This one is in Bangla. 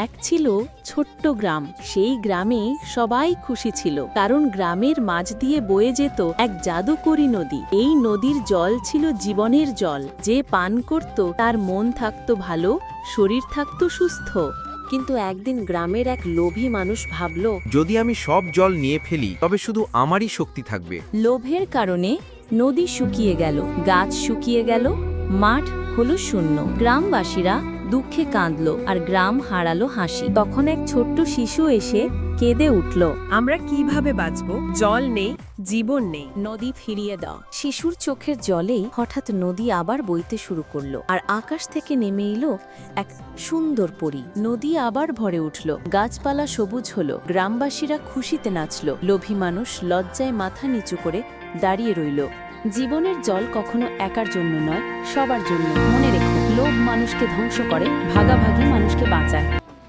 এক ছিল ছোট্ট গ্রাম। সেই গ্রামে সবাই খুশি ছিল। কারণ গ্রামের মাঝ দিয়ে বয়ে যেত এক জাদুকরী নদী। এই নদীর জল ছিল জীবনের জল। যে পান করত তার মন থাকতো ভালো শরীর থাকত সুস্থ। কিন্তু একদিন গ্রামের এক লোভী মানুষ ভাবল যদি আমি সব জল নিয়ে ফেলি তবে শুধু আমারই শক্তি থাকবে। লোভের কারণে নদী শুকিয়ে গেল গাছ শুকিয়ে গেল মাঠ হলো শূন্য। গ্রামবাসীরা দুঃখে কাঁদল আর গ্রাম হারালো হাসি। তখন এক ছোট্ট শিশু এসে কেঁদে উঠল, আমরা কীভাবে বাঁচব? জল নেই, জীবন নেই। নদী ফিরিয়ে দাও। শিশুর চোখের জলেই হঠাৎ নদী আবার বইতে শুরু করল আর আকাশ থেকে নেমে এলো এক সুন্দর পরী। নদী আবার ভরে উঠল। গাছপালা সবুজ হলো। গ্রামবাসীরা খুশিতে নাচলো। লোভী মানুষ লজ্জায় মাথা নিচু করে দাঁড়িয়ে রইল। জীবনের জল কখনো একার জন্য নয়, সবার জন্য। মনে রেখো। মানুষকে ধ্বংস করে ভাগাভাগি মানুষকে বাঁচায়।